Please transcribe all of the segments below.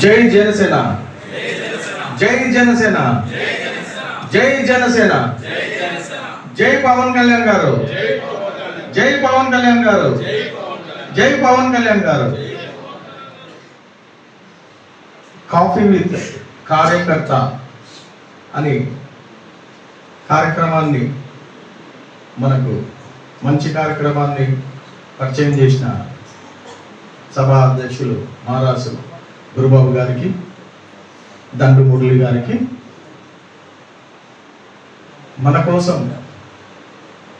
జై జనసేన. జై జనసేన. జై జనసేన. జై పవన్ కళ్యాణ్ గారు. జై పవన్ కళ్యాణ్ గారు. జై పవన్ కళ్యాణ్ గారు. కాఫీ విత్ కార్యకర్త అని కార్యక్రమాన్ని మనకు మంచి కార్యక్రమాన్ని పరిచయం చేసిన సభా అధ్యక్షులు మహారాజులు గురుబాబు గారికి దండు మురళి గారికి మన కోసం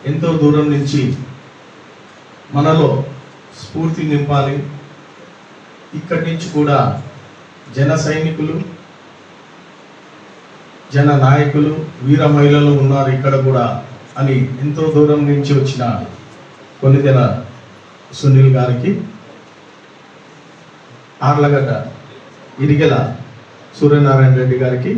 ఎంతో దూరం నుంచి మనలో స్ఫూర్తి నింపాలి. ఇక్కడి నుంచి కూడా జన సైనికులు జన నాయకులు వీర మహిళలు ఉన్నారు ఇక్కడ కూడా అని ఎంతో దూరం నుంచి వచ్చిన కొన్నిదెల సునీల్ గారికి ఆర్లగడ్డ ఇరిగెల సూర్యనారాయణ రెడ్డి గారికి.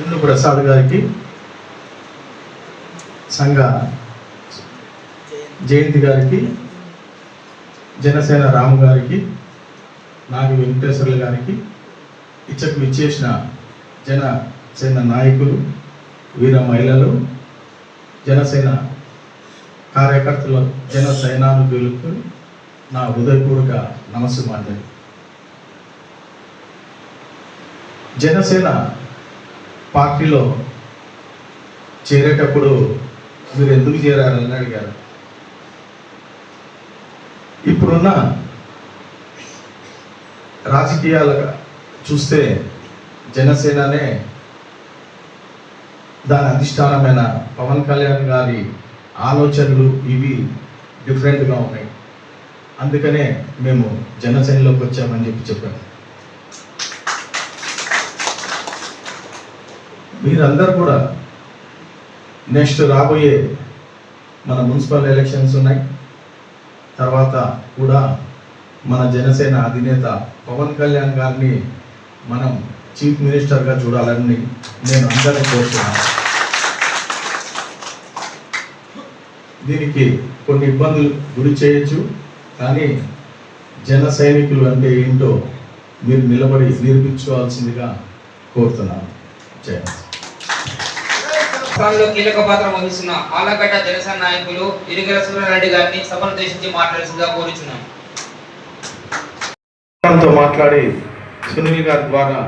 ఇల్లు ప్రసాద్ గారికి. సంఘ జయంతి గారికి. జనసేన రాము గారికి. నాగి వెంకటేశ్వర్లు గారికి. ఇచ్చకు ఇచ్చేసిన జనసేన నాయకులు వీర మహిళలు జనసేన కార్యకర్తలు జన సైనానుకులకు నా హృదయపూర్వక నమస్సుమాంజలి జనసేన పార్టీలో చేరేటప్పుడు మీరు ఎందుకు చేరారని అడిగారు. ఇప్పుడున్న రాజకీయాల చూస్తే జనసేననే దాని అధిష్టానమైన పవన్ కళ్యాణ్ గారి ఆలోచనలు ఇవి డిఫరెంట్గా ఉన్నాయి. అందుకనే మేము జనసేనలోకి వచ్చామని చెప్పి చెప్పాను మీరందరూ కూడా నెక్స్ట్ రాబోయే మన మున్సిపల్ ఎలక్షన్స్ ఉన్నాయి. తర్వాత కూడా మన జనసేన అధినేత పవన్ కళ్యాణ్ గారిని మనం చీఫ్ మినిస్టర్గా చూడాలని నేను అందరినీ కోరుతున్నాను. దీనికి కొన్ని ఇబ్బందులు గురి చేయొచ్చు కానీ జన సైనికులు అంటే ఏంటో మీరు నిలబడి నిరూపించుకోవాల్సిందిగా కోరుతున్నాను. జయ హింద్. రాష్ట్రంలో కీలక పాత్ర వహిస్తున్న ఆలగడ్డ జనసేన నాయకులు ఇరిగల సూర్యారెడ్డి గారిని సభను ఉద్దేశించి మాట్లాడాల్సిందిగా కోరుచున్నాం. అధిష్టానంతో మాట్లాడి సునీల్ గారి ద్వారా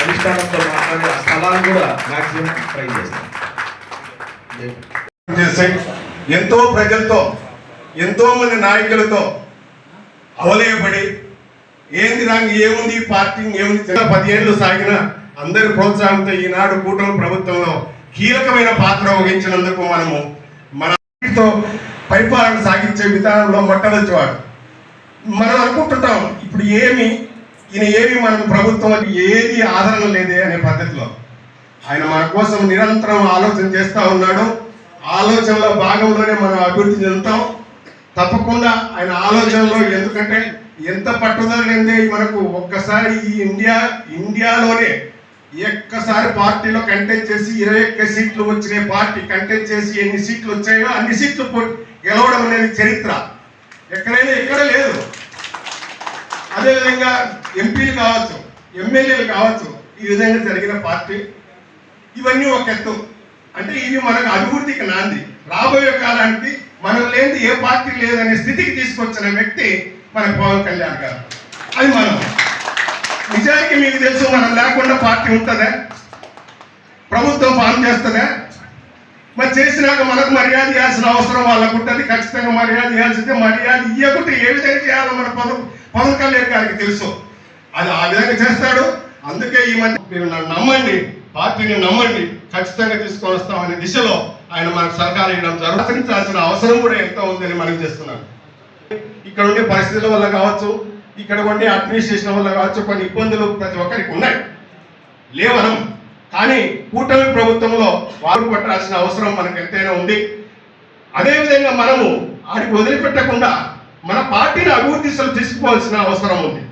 అధిష్టానంతో మాట్లాడి స్థలాన్ని కూడా మాక్సిమం ట్రై చేస్తాం. ఎంతో ప్రజలతో ఎంతో మంది నాయకులతో అవలేయబడి ఏంది నాకు ఏముంది ఈ పార్టీ ఏముంది పది పదిహేళ్ళు సాగిన అందరి ప్రోత్సాహంతో ఈనాడు కూటమి ప్రభుత్వంలో కీలకమైన పాత్ర వహించినందుకు మనము మనతో పరిపాలన సాగించే విధానంలో మొట్టమొదటివాడు. మనం అనుకుంటుంటాం ఇప్పుడు ఏమి ఈయన ఏమి మనం ప్రభుత్వం ఏది ఆదరణ లేదే అనే పద్ధతిలో. ఆయన మన కోసం నిరంతరం ఆలోచన చేస్తూ ఉన్నాడు. ఆలోచనలో భాగంలోనే మనం అభివృద్ధి చెందుతాం. తప్పకుండా ఆయన ఆలోచనలో ఎందుకంటే ఎంత పట్టుదల లేదే మనకు ఒక్కసారి ఈ ఇండియా ఇండియాలోనే ఒక్కసారి పార్టీలో కంటెస్ట్ చేసి ఇరవై ఒక్క సీట్లు వచ్చిన పార్టీ కంటెస్ట్ చేసి ఎన్ని సీట్లు వచ్చాయో అన్ని సీట్లు పో- గెలవడం అనేది చరిత్ర. ఎక్కడైనా ఎక్కడ లేదు. అదేవిధంగా ఎంపీలు కావచ్చు ఎమ్మెల్యేలు కావచ్చు ఈ విధంగా జరిగిన పార్టీ. ఇవన్నీ ఒక ఎత్తు. అంటే ఇది మనకు అభివృద్ధికి నాంది. రాబోయే కాలానికి మనం లేని ఏ పార్టీ లేదనే స్థితికి తీసుకొచ్చిన వ్యక్తి మన పవన్ కళ్యాణ్ గారు. అది మనం. నిజానికి మీకు తెలుసు మనం లేకుండా పార్టీ ఉంటుందా? ప్రభుత్వం పాలన చేస్తుందా? మరి చేసినాక మనకు మర్యాద ఇవ్వాల్సిన అవసరం వాళ్ళకు ఉంటుంది. ఖచ్చితంగా మర్యాద ఇవ్వాల్సిందే. మర్యాద ఇవ్వకుంటే ఏ విధంగా చేయాలో మన పవన్ పవన్ కళ్యాణ్ గారికి తెలుసు. అది ఆ విధంగా చేస్తాడు. అందుకే ఈ మధ్య మీరు నన్ను నమ్మండి. పార్టీని నమ్మండి. ఖచ్చితంగా తీసుకొని వస్తామనే దిశలో ఆయన మనకు సహకారం ఇవ్వడం జరుగుతుంచాల్సిన అవసరం కూడా ఎంతో ఉందని మనం చేస్తున్నాను ఇక్కడ ఉండే పరిస్థితుల వల్ల కావచ్చు ఇక్కడ ఉండే అడ్మినిస్ట్రేషన్ వల్ల కావచ్చు కొన్ని ఇబ్బందులు ప్రతి ఒక్కరికి ఉన్నాయి. లేవనం. కానీ కూటమి ప్రభుత్వంలో వారు పట్టాల్సిన అవసరం మనకు ఎంతైనా ఉంది. అదేవిధంగా మనము ఆడికి వదిలిపెట్టకుండా మన పార్టీని అభివృద్ధి తీసుకోవాల్సిన అవసరం ఉంది.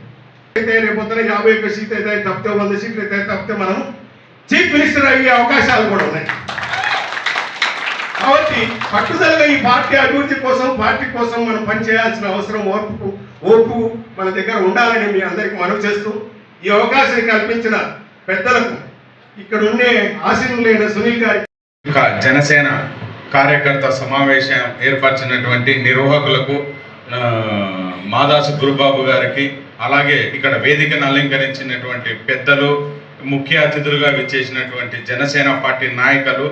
అయితే రేపొద్దున యాభై ఒక్క సీట్ అయితే తప్పితే వంద సీట్లు అయితే తప్పితే మనం చీఫ్ మినిస్టర్ అయ్యే అవకాశాలు కూడా ఉన్నాయి. కాబట్టి పట్టుదలగా ఈ పార్టీ అభివృద్ధి కోసం పార్టీ కోసం మనం పనిచేయాల్సిన అవసరం ఓర్పు ఓర్పు మన దగ్గర ఉండాలని మీ అందరికీ మనవి చేస్తూ ఈ అవకాశం కల్పించిన పెద్దలకు ఇక్కడ ఉండే ఆశీనులైన సునీల్ గారి ఒక జనసేన కార్యకర్త సమావేశం ఏర్పరిచినటువంటి నిర్వాహకులకు మాదాసు గురుబాబు గారికి అలాగే ఇక్కడ వేదికను అలంకరించినటువంటి పెద్దలు ముఖ్య అతిథులుగా విచ్చేసినటువంటి జనసేన పార్టీ నాయకులు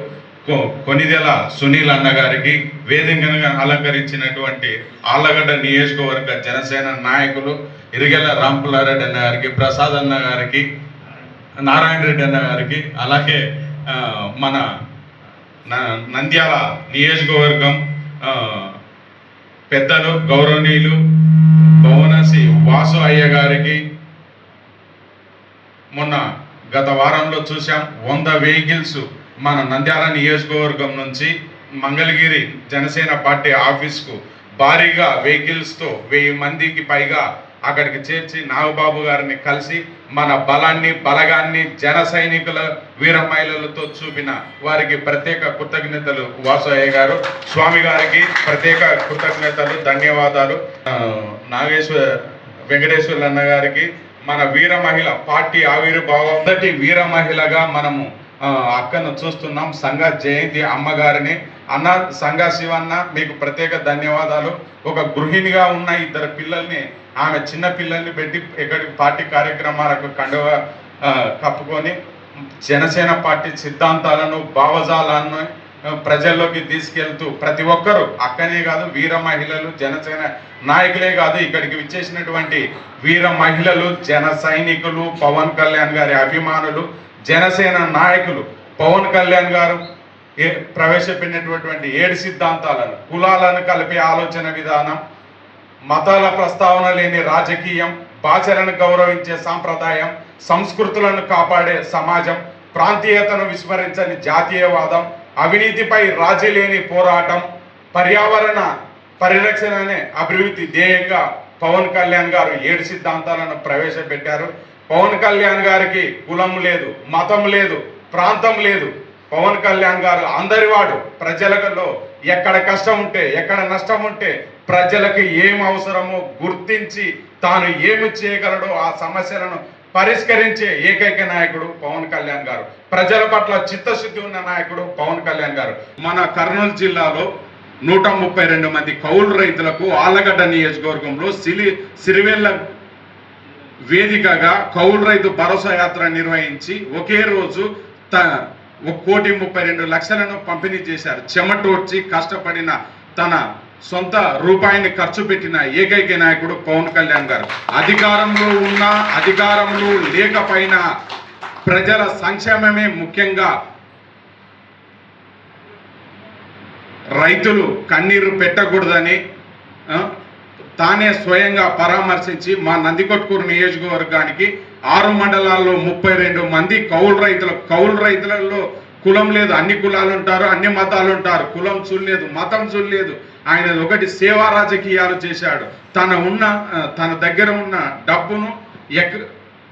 కొ- కొనిదెల సునీల్ అన్న గారికి అలంకరించినటువంటి ఆళ్ళగడ్డ నియోజకవర్గ జనసేన నాయకులు ఇరిగెల రాంపుల్లారెడ్డి అన్న గారికి ప్రసాద్ అన్న గారికి నారాయణ రెడ్డి అన్న గారికి అలాగే మన నంద్యాల నియోజకవర్గం పెద్దలు గౌరవనీయులు భువనసి వాసు అయ్య గారికి మొన్న గత వారంలో చూసాం వంద వెహికల్స్ మన నంద్యాల నియోజకవర్గం నుంచి మంగళగిరి జనసేన పార్టీ ఆఫీస్కు భారీగా వెహికల్స్తో వెయ్యి మందికి పైగా అక్కడికి చేర్చి నాగబాబు గారిని కలిసి మన బలాన్ని బలగాన్ని జన సైనికుల వీర మహిళలతో చూపిన వారికి ప్రత్యేక కృతజ్ఞతలు వాసయ్య గారు. స్వామి గారికి ప్రత్యేక కృతజ్ఞతలు ధన్యవాదాలు. నాగేశ్వర వెంకటేశ్వర్లు అన్న గారికి మన వీర మహిళ పార్టీ ఆవిర్భావం మొదటి వీర మహిళగా మనము అక్కను చూస్తున్నాం. సంఘ జయంతి అమ్మగారిని. అన్న సంఘ శివన్న మీకు ప్రత్యేక ధన్యవాదాలు. ఒక గృహిణిగా ఉన్న ఇద్దరు పిల్లల్ని ఆమె చిన్న పిల్లల్ని పెట్టి ఎక్కడికి పార్టీ కార్యక్రమాలకు కండువ కప్పుకొని జనసేన పార్టీ సిద్ధాంతాలను భావజాలను ప్రజల్లోకి తీసుకెళ్తూ ప్రతి ఒక్కరూ అక్కనే కాదు వీర మహిళలు జనసేన నాయకులే కాదు ఇక్కడికి విచ్చేసినటువంటి వీర మహిళలు జన సైనికులు పవన్ కళ్యాణ్ గారి అభిమానులు జనసేన నాయకులు పవన్ కళ్యాణ్ గారు ఏ ప్రవేశపెట్టినటువంటి ఏడు సిద్ధాంతాలను కులాలను కలిపే ఆలోచన విధానం మతాల ప్రస్తావన లేని రాజకీయం భాషలను గౌరవించే సాంప్రదాయం సంస్కృతులను కాపాడే సమాజం ప్రాంతీయతను విస్మరించని జాతీయవాదం అవినీతిపై రాజీ లేని పోరాటం పర్యావరణ పరిరక్షణ అనే అభివృద్ధి ధ్యేయంగా పవన్ కళ్యాణ్ గారు ఏడు సిద్ధాంతాలను ప్రవేశపెట్టారు. పవన్ కళ్యాణ్ గారికి కులం లేదు మతం లేదు ప్రాంతం లేదు. పవన్ కళ్యాణ్ గారు అందరివాడు. ప్రజలలో ఎక్కడ కష్టం ఉంటే ఎక్కడ నష్టం ఉంటే ప్రజలకు ఏం అవసరమో గుర్తించి తాను ఏమి చేయగలడో ఆ సమస్యలను పరిష్కరించే ఏకైక నాయకుడు పవన్ కళ్యాణ్ గారు. ప్రజల పట్ల చిత్తశుద్ధి ఉన్న నాయకుడు పవన్ కళ్యాణ్ గారు. మన కర్నూలు జిల్లాలో నూట ముప్పై రెండు మంది కౌలు రైతులకు ఆలగడ్డ నియోజకవర్గంలో సిలి సిరివెల్ల వేదికగా కౌలు రైతు భరోసా యాత్ర నిర్వహించి ఒకే రోజు త ఒక కోటి ముప్పై రెండు లక్షలను పంపిణీ చేశారు. చెమటోడ్చి కష్టపడిన తన సొంత రూపాయిని ఖర్చు పెట్టిన ఏకైక నాయకుడు పవన్ కళ్యాణ్ గారు. అధికారంలో ఉన్న అధికారంలో లేకపోయినా ప్రజల సంక్షేమమే ముఖ్యంగా రైతులు కన్నీరు పెట్టకూడదని తానే స్వయంగా పరామర్శించి మా నందికొట్కూరు నియోజకవర్గానికి ఆరు మండలాల్లో ముప్పై రెండు మంది కౌలు రైతులు కౌలు రైతులలో కులం లేదు. అన్ని కులాలు ఉంటారు అన్ని మతాలు ఉంటారు కులం చూడలేదు మతం చూడలేదు ఆయన ఒకటి సేవా రాజకీయాలు చేశాడు. తన ఉన్న తన దగ్గర ఉన్న డబ్బును ఎక్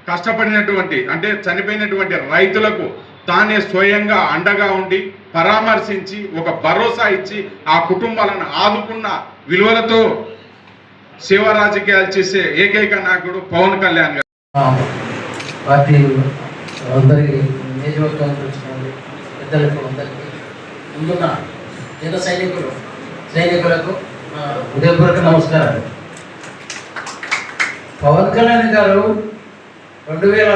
కష్టపడినటువంటి అంటే చనిపోయినటువంటి రైతులకు తానే స్వయంగా అండగా ఉండి పరామర్శించి ఒక భరోసా ఇచ్చి ఆ కుటుంబాలను ఆదుకున్న విలువలతో సేవ రాజకీయాలు చేసే ఏకైక నాయకుడు పవన్ కళ్యాణ్ గారు. పార్టీ అందరికీ నియోజకవర్గానికి పెద్దలకు అందరికీ ముందున్న జన సైనికులు సైనికులకు నా హృదయపూర్వక నమస్కారాలు. పవన్ కళ్యాణ్ గారు రెండు వేల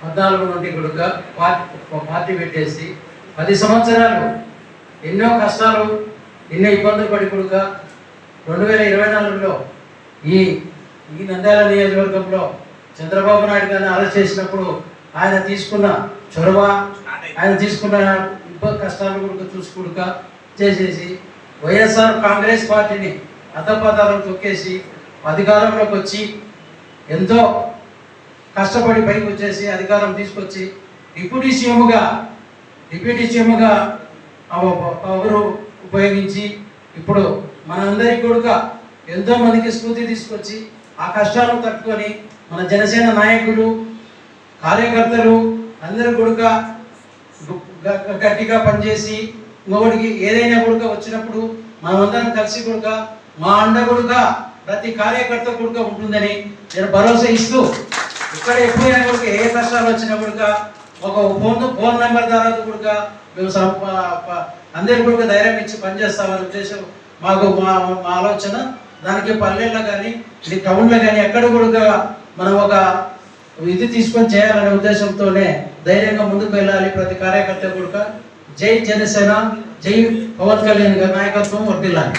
పద్నాలుగు నుండి కొడుక పార్టీ పార్టీ పెట్టేసి పది సంవత్సరాలు ఎన్నో కష్టాలు ఎన్నో ఇబ్బందులు పడి కొడుక రెండు వేల ఇరవై నాలుగులో ఈ ఈ నంద్యాల నియోజకవర్గంలో చంద్రబాబు నాయుడు గారిని అరెస్ట్ చేసినప్పుడు ఆయన తీసుకున్న చొరవ. ఆయన తీసుకున్న ఇబ్బంది కష్టాలు కూడా చూసుకుడుక చేసేసి వైఎస్ఆర్ కాంగ్రెస్ పార్టీని అధపదాలను తొక్కేసి అధికారంలోకి వచ్చి ఎంతో కష్టపడి పైకి వచ్చేసి అధికారం తీసుకొచ్చి డిప్యూటీ సీఎంగా డిప్యూటీ సీఎంగా పవరు ఉపయోగించి ఇప్పుడు మనందరి కొడుక ఎంతో మందికి స్ఫూర్తి తీసుకొచ్చి ఆ కష్టాలను తట్టుకొని మన జనసేన నాయకులు కార్యకర్తలు అందరూ కూడా గట్టిగా పనిచేసి ఇంకొకటికి ఏదైనా కూడా వచ్చినప్పుడు మనమందరం కలిసి కూడా మా అండ కొడుక ప్రతి కార్యకర్త కూడా ఉంటుందని నేను భరోసా ఇస్తూ ఇక్కడ ఎప్పుడైనా కూడా ఏ కష్టాలు వచ్చినప్పుడు ఒక ఫోన్ ఫోన్ నెంబర్ ద్వారా కూడా మేము అందరి కూడా ధైర్యం ఇచ్చి పనిచేస్తామని ఉద్దేశం మాకు మా మా ఆలోచన. దానికి పల్లెల్లో కానీ ఇది టౌన్లో కానీ ఎక్కడ కూడా మనం ఒక ఇది తీసుకొని చేయాలనే ఉద్దేశంతోనే ధైర్యంగా ముందుకు వెళ్ళాలి. ప్రతి కార్యకర్త కూడా జై జనసేన జై పవన్ కళ్యాణ్ గారి నాయకత్వం వర్తిల్లాలి.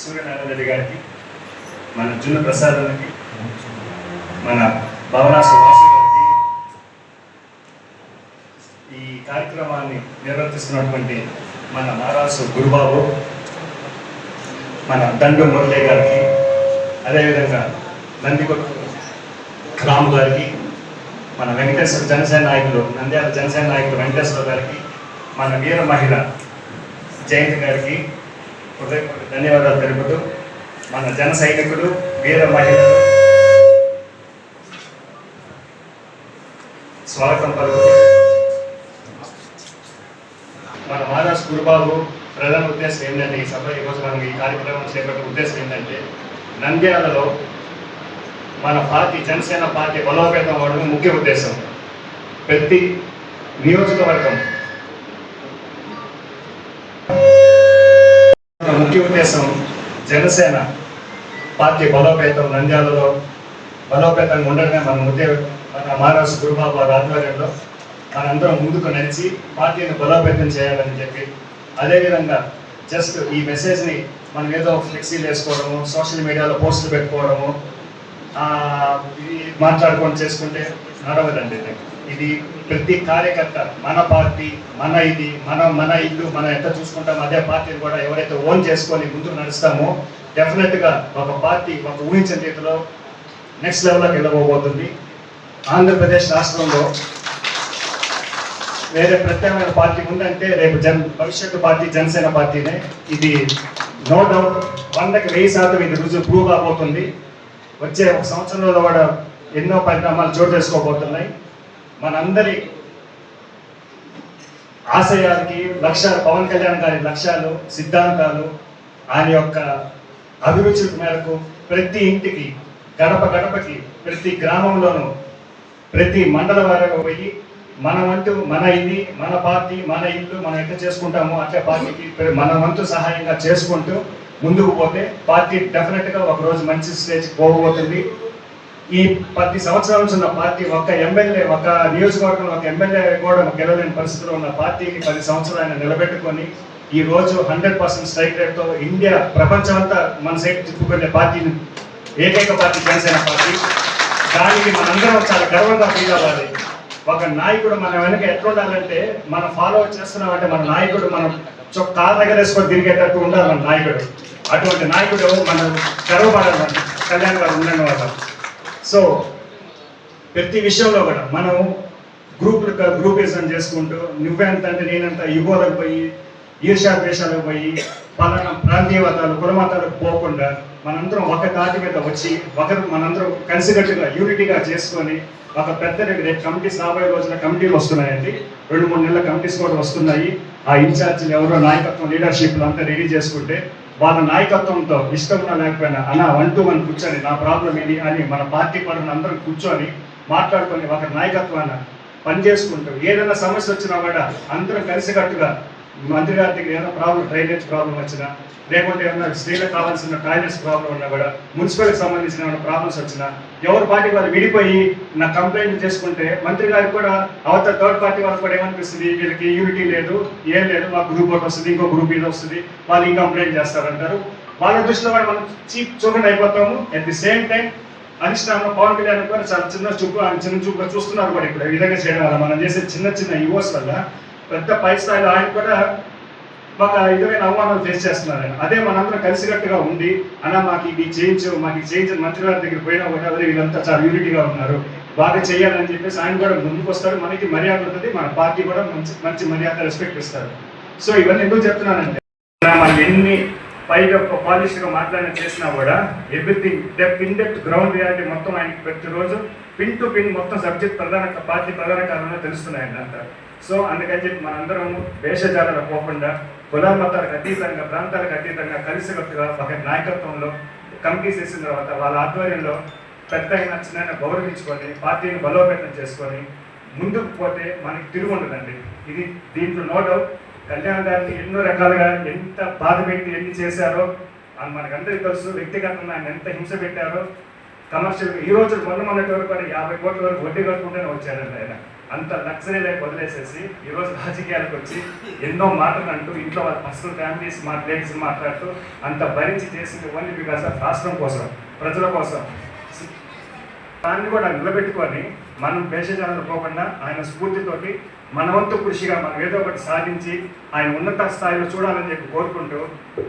సూర్యనారాయణ రెడ్డి గారికి మన జున్ను ప్రసాదానికి మన భవనా సుభాష్ గారికి ఈ కార్యక్రమాన్ని నిర్వర్తిస్తున్నటువంటి మన నారాసు గురుబాబు మన దండు మురళి గారికి అదేవిధంగా నందికొట్టు రాము గారికి మన వెంకటేశ్వర జనసేన నాయకులు నంద్యాల జనసేన నాయకులు వెంకటేశ్వర గారికి మన వీర మహిళ జయంతి గారికి హృదయపూర్వక ధన్యవాదాలు తెలుపుతూ మన జన సైనికులు వీర మహిళలు స్వాగతం పలుకుతూ మన మహారాజ్ గురుబాబు ప్రధాన ఉద్దేశం ఏంటంటే ఈ సభ ఈరోజు మనం ఈ కార్యక్రమం చేపట్టే ఉద్దేశం ఏంటంటే నంద్యాలలో మన పార్టీ జనసేన పార్టీ బలోపేతం అవ్వడం ముఖ్య ఉద్దేశం. ప్రతి నియోజకవర్గం. ముఖ్య ఉద్దేశం జనసేన పార్టీ బలోపేతం నంద్యాలలో బలోపేతంగా ఉండడమే మన ముద్దే మన మహారాష్ట్ర గురుబాబు ఆధ్వర్యంలో. మనందరం ముందుకు నడిచి పార్టీని బలోపేతం చేయాలని చెప్పి అదేవిధంగా జస్ట్ ఈ మెసేజ్ని మనం ఏదో ఫ్లెక్సీలు వేసుకోవడము సోషల్ మీడియాలో పోస్టులు పెట్టుకోవడము ఇది మాట్లాడుకొని చేసుకుంటే నడవదండి ఇది. ఇది ప్రతి కార్యకర్త మన పార్టీ మన ఇది మనం మన ఇల్లు మనం ఎంత చూసుకుంటామో అదే పార్టీని కూడా ఎవరైతే ఓన్ చేసుకొని ముందుకు నడుస్తామో డెఫినెట్గా ఒక పార్టీ ఒక ఊహించిన రీతిలో నెక్స్ట్ లెవెల్లోకి వెళ్ళబోబోతుంది ఆంధ్రప్రదేశ్ రాష్ట్రంలో వేరే ప్రత్యేకమైన పార్టీ ఉందంటే రేపు జన్ భవిష్యత్తు పార్టీ జనసేన పార్టీనే. ఇది నో డౌట్ వందకి వెయ్యి శాతం ఇది రుజువు ప్రూవ్ కాబోతుంది వచ్చే ఒక సంవత్సరంలో కూడా ఎన్నో పరిణామాలు చోటు చేసుకోబోతున్నాయి. మనందరి ఆశయాలకి లక్ష్యాలు పవన్ కళ్యాణ్ గారి లక్ష్యాలు సిద్ధాంతాలు ఆయన యొక్క అభిరుచుల మేరకు ప్రతి ఇంటికి గడప గడపకి ప్రతి గ్రామంలోనూ ప్రతి మండల వరకు పోయి మన వంతు మన ఇది మన పార్టీ మన ఇల్లు మనం ఎంత చేసుకుంటామో అట్లే పార్టీకి మన వంతు సహాయంగా చేసుకుంటూ ముందుకు పోతే పార్టీ డెఫినెట్గా ఒక రోజు మంచి స్టేజ్ పోబోతుంది. ఈ పది సంవత్సరాల నుంచి ఉన్న పార్టీ ఒక ఎమ్మెల్యే ఒక నియోజకవర్గంలో ఒక ఎమ్మెల్యే కూడా గెలవలేని పరిస్థితిలో ఉన్న పార్టీని పది సంవత్సరాలు ఆయన నిలబెట్టుకొని ఈ రోజు హండ్రెడ్ పర్సెంట్ స్ట్రైక్ రేట్తో ఇండియా ప్రపంచం అంతా మన సైడ్ తిప్పుకునే పార్టీని ఏకైక పార్టీ జనసేన పార్టీ. దానికి మనందరం చాలా గర్వంగా ఫీల్ అవ్వాలి. ఒక నాయకుడు మన వెనక ఎట్లా ఉండాలంటే మనం ఫాలో చేస్తున్నామంటే మన నాయకుడు మనం చొక్క కాళ్ళ దగ్గర వేసుకొని తిరిగేటట్టు ఉండాలి మన నాయకుడు. అటువంటి నాయకుడు మనం గర్వపడాలి మన కళ్యాణ్ గారు ఉండడం వల్ల సో ప్రతి విషయంలో కూడా మనం గ్రూప్ గ్రూపిజం చేసుకుంటూ నువ్వెంత అంటే నేనంత యుగోలకు పోయి ఈర్ష్యా ద్వేషాలకు పోయి పలానా ప్రాంతీయవాదాలు కులమతాలకు పోకుండా మనందరం ఒక తాటి మీద వచ్చి ఒకరు మనందరం కలిసికట్టుగా యూనిటీగా చేసుకొని ఒక పెద్ద రేపు కమిటీస్ రాబోయే రోజున కమిటీలు వస్తున్నాయండి. రెండు మూడు నెలల కమిటీస్ కూడా వస్తున్నాయి. ఆ ఇన్ఛార్జీలు ఎవరో నాయకత్వం లీడర్షిప్లు అంతా రెడీ చేసుకుంటే వాళ్ళ నాయకత్వంతో ఇష్టం ఉన్నా లేకపోయినా అన్న వన్ టు వన్ కూర్చొని నా ప్రాబ్లం ఇది అని మన పార్టీ పరులను అందరం కూర్చొని మాట్లాడుకొని ఒక నాయకత్వాన పనిచేసుకుంటూ ఏదైనా సమస్య వచ్చినా కూడా అందరం కలిసికట్టుగా మంత్రి గారి దగ్గర ఏదైనా ప్రాబ్లం డ్రైనేజ్ ప్రాబ్లం వచ్చినా లేకుంటే ఏమైనా స్త్రీలకు కావాల్సిన టాయిలెట్స్ ప్రాబ్లం ఉన్నా కూడా మున్సిపల్కి సంబంధించిన ఏమైనా ప్రాబ్లమ్స్ వచ్చినా ఎవరి పార్టీ వాళ్ళు విడిపోయి నా కంప్లైంట్ చేసుకుంటే మంత్రి గారికి కూడా అవతల థర్డ్ పార్టీ వాళ్ళకి కూడా ఏమనిపిస్తుంది? వీళ్ళకి యూనిటీ లేదు ఏం లేదు మా గ్రూప్ ఒకటి వస్తుంది ఇంకో గ్రూప్ ఇది వస్తుంది వాళ్ళు ఈ కంప్లైంట్ చేస్తారంటారు. వాళ్ళ దృష్టిలో కూడా మనం చీప్ చూడండి అయిపోతాము. అట్ ది సేమ్ టైం అధిష్టానం పవన్ కళ్యాణ్ కూడా చాలా చిన్న చూపు చిన్న చూపుగా చూస్తున్నారు కూడా ఇప్పుడు. ఈ విధంగా చేయడం వల్ల మనం చేసే చిన్న చిన్న యువస్ వల్ల పెద్ద పై స్థాయిలో ఆయన కూడా ఒక విధమైన అవమానాలు ఫేస్ చేస్తున్నారు అదే మనందరం కలిసికట్టుగా ఉండి అన్న మాకు ఇది చేయించు మాకు ఇది చేయించు మంత్రి గారి దగ్గర పోయినా కూడా అదే వీళ్ళంతా చాలా యూనిటీగా ఉన్నారు. బాగా చేయాలని చెప్పేసి ఆయన కూడా ముందుకు వస్తారు. మనకి మర్యాద ఉంటుంది మన పార్టీ కూడా మంచి మంచి మర్యాద రెస్పెక్ట్ ఇస్తారు. సో ఇవన్నీ ఎందుకు చెప్తున్నానంటే మనం ఎన్ని పైగా పాలిష్గా మాట్లాడిన చేసినా కూడా everything deep in depth ground reality మొత్తం ఆయనకి ప్రతిరోజు పిన్ టు పిన్ మొత్తం సబ్జెక్ట్ ప్రధాన పార్టీ ప్రధాన కారణంలో తెలుస్తున్నాయండి అంతా సో అందుకని చెప్పి మనందరం వేషజాలలో పోకుండా కుల మతాలకు అతీతంగా ప్రాంతాలకు అతీతంగా కలిసికట్టుగా ఒక నాయకత్వంలో కమిటీ చేసిన తర్వాత వాళ్ళ ఆధ్వర్యంలో పెద్ద అయినా చిన్న గౌరవించుకొని పార్టీని బలోపేతం చేసుకొని ముందుకు పోతే మనకి తిరుగు ఉండదండి ఇది దీంట్లో నో డౌట్. కళ్యాణ్ గారిని ఎన్నో రకాలుగా ఎంత బాధ పెట్టి ఎన్ని చేశారో అని మనకందరికీ తెలుసు. వ్యక్తిగతంగా ఆయన ఎంత హింస పెట్టారో. కమర్షియల్ ఈ రోజు మొన్న మొన్నటి వరకు యాభై కోట్ల వరకు వడ్డీ కట్టుకుంటూనే వచ్చారండి ఆయన. అంత లగ్జరీ లైఫ్ వదిలేసేసి ఈరోజు రాజకీయాలకు వచ్చి ఎన్నో మాటలు అంటూ ఇంట్లో వాళ్ళ పర్సనల్ ఫ్యామిలీస్ మా లేడీస్ మాట్లాడుతూ అంత భరించి చేసింది ఓన్లీ బికాస్ ఆఫ్ రాష్ట్రం కోసం ప్రజల కోసం. దాన్ని కూడా నిలబెట్టుకొని మనం భేషజాలను పోకుండా ఆయన స్ఫూర్తితోటి మనవంతు కృషిగా మనం ఏదో ఒకటి సాధించి ఆయన ఉన్నత స్థాయిలో చూడాలని చెప్పి కోరుకుంటూ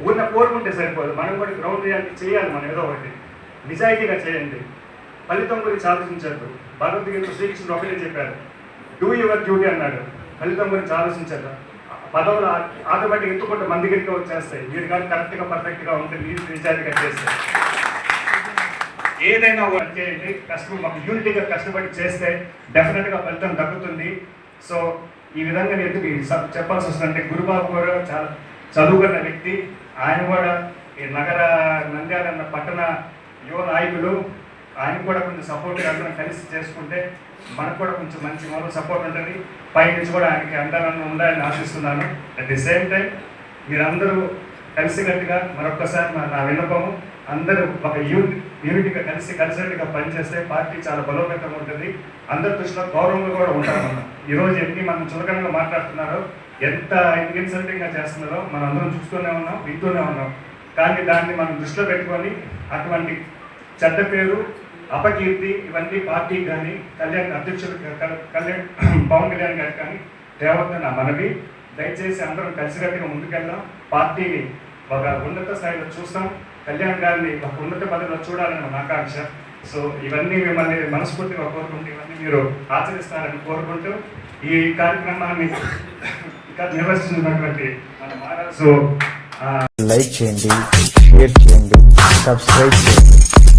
ఉన్న కోరుకుంటే సరిపోదు. మనం కూడా గ్రౌండ్ రియాలిటీ చేయాలి మనం ఏదో ఒకటి. నిజాయితీగా చేయండి. ఫలితం గురించి ఆలోచించద్దు భగవద్గీత శ్రీకృష్ణుడు ఒకటే చెప్పారు. డూ యువర్ డ్యూటీ అన్నాడు. ఫలితం గురించి ఆలోచించారు. పదవులు ఆటోమేటిక్ ఎత్తుకుంటే మన దగ్గరికి వచ్చేస్తాయి. మీరు కానీ కరెక్ట్గా పర్ఫెక్ట్గా ఉంటే మీరు నిజాయితీగా చేస్తే ఏదైనా చేయండి. కష్టం మాకు యూనిటీగా కష్టపడి చేస్తే డెఫినెట్గా ఫలితం దక్కుతుంది. సో ఈ విధంగా నేను ఎందుకు చెప్పాల్సి వస్తుందంటే గురుబాబు కూడా చాలా చదువుకున్న వ్యక్తి. ఆయన కూడా ఈ నగర నంద్యాల పట్టణ యువ నాయకులు. ఆయన కూడా కొంచెం సపోర్ట్ అందరం కలిసి చేసుకుంటే మనకు కూడా కొంచెం మంచి మరో సపోర్ట్ ఉంటుంది. పై నుంచి కూడా ఆయనకి అందాలను ఉండాలని ఆశిస్తున్నాను. అట్ ది సేమ్ టైం మీరందరూ కలిసికట్టుగా మరొక్కసారి నా- విన్నపము అందరూ ఒక యూనిట్ యూనిట్గా కలిసి కలిసినట్టుగా పనిచేస్తే పార్టీ చాలా బలోపేతం ఉంటుంది. అందరి దృష్టిలో గౌరవంగా కూడా ఉంటాం మనం. ఈరోజు ఎన్ని మనం చులకనగా మాట్లాడుతున్నారో ఎంత ఇన్సల్టింగ్గా చేస్తున్నారో మనం అందరం చూస్తూనే ఉన్నాం వింటూనే ఉన్నాం. కానీ దాన్ని మనం దృష్టిలో పెట్టుకొని అటువంటి చెడ్డ పేరు అపకీర్తి ఇవన్నీ పార్టీకి కానీ కళ్యాణ్ అధ్యక్షుడు కళ్యాణ్ పవన్ కళ్యాణ్ గారికి కానీ రేవంత్ నా మనవి. దయచేసి అందరం కలిసికట్టుగా ముందుకెళ్దాం. పార్టీని ఒక ఉన్నత స్థాయిలో చూస్తాం. కళ్యాణ్ గారిని ఒక ఉన్నత పదవిలో చూడాలని మన ఆకాంక్ష. సో ఇవన్నీ మిమ్మల్ని మనస్ఫూర్తిగా కోరుకుంటూ ఇవన్నీ మీరు ఆచరిస్తారని కోరుకుంటూ ఈ కార్యక్రమాన్ని నిర్వహిస్తున్నటువంటి మన మహారాజు లైక్ చేయండి షేర్ చేయండి సబ్స్క్రైబ్ చేయండి.